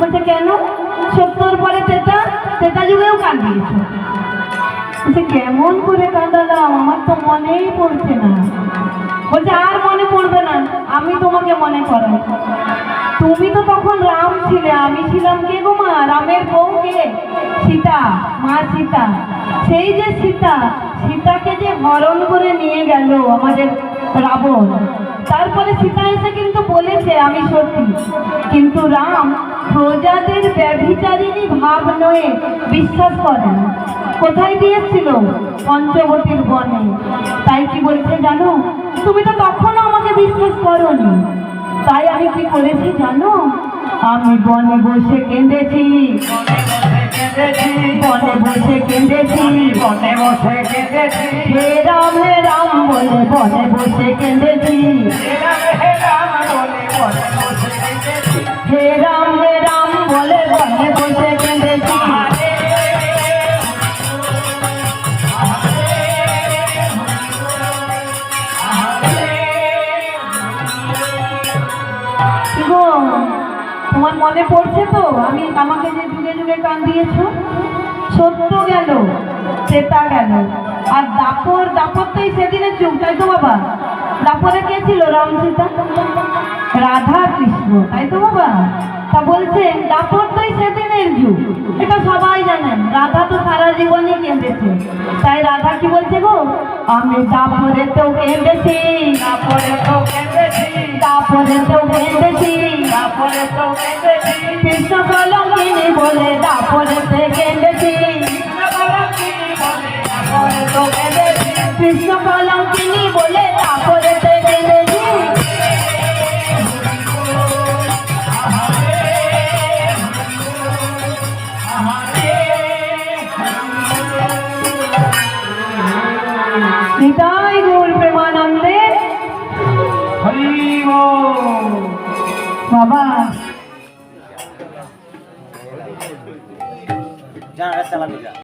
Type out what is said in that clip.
বলছে, কেন? সত্তর পরে তেতা তেতা যুগেও কান্দিয়েছ। বলছে, কেমন করে কাঁদালাম? আমার তো মনেই পড়ছে না। বলছে, আর মনে পড়বে না। আমি তোমাকে মনে করাই। তুমি তো তখন রাম ছিলে। আমি ছিলাম কে গো মা? রামের বউ কে? সীতা, মা সীতা। সেই যে সীতা, সীতাকে যে হরণ করে নিয়ে গেল আমাদের রাবণ। তারপরে সীতা এসে কিন্তু বলেছে, আমি সত্যি কিন্তু রাম প্রজাদের ব্যভিচারিণী ভাব নয়ে বিশ্বাস করেন। কোথায় দিয়েছিল? পঞ্চবতীর বনে। তাই কি বলছে জানো? তুমি তো তখনও আমাকে বিশ্বাস করনি। তাই আমি কি করেছি জানো? আমি বনে বসে কেঁদেছি। বনে বসে কেঁদেছি। বনে বসে কেঁদেছি। হে রাম হে রাম বলে বনে বসে কেঁদেছি। তোমার মনে পড়ছে তো? আমি আমাকে যে যুগে যুগে কান দিয়েছ, সত্য গেল চেতা গেল। আর দাপর দাপর তো এই সেদিনের যুগ, তাই তো বাবা? দাপরে কে ছিল রাম সীতা? রাধা কৃষ্ণ, তাই তো বাবা? তা বলছে, দাপর তো এই সেদিনের যুগ। এটা সবাই জানেন, রাধা তো সারা জীবনই কেঁদেছে। তাই রাধা কি বলছে গো? আমি দাপরে তো কেঁদেছি তারপরে তো কেঁদেছি তারপরে তো তারপরে তো কেঁদেছি কৃষ্ণ কলঙ্কিনী বলে তারপরে সে কেঁদেছি তারপরে তো কেঁদেছি কৃষ্ণ কলঙ্কিনী বলে তারপরে সে কেঁদেছি নিতাই গৌর প্রেমানন্দে। হরি বল। বাবা। যা চালাবি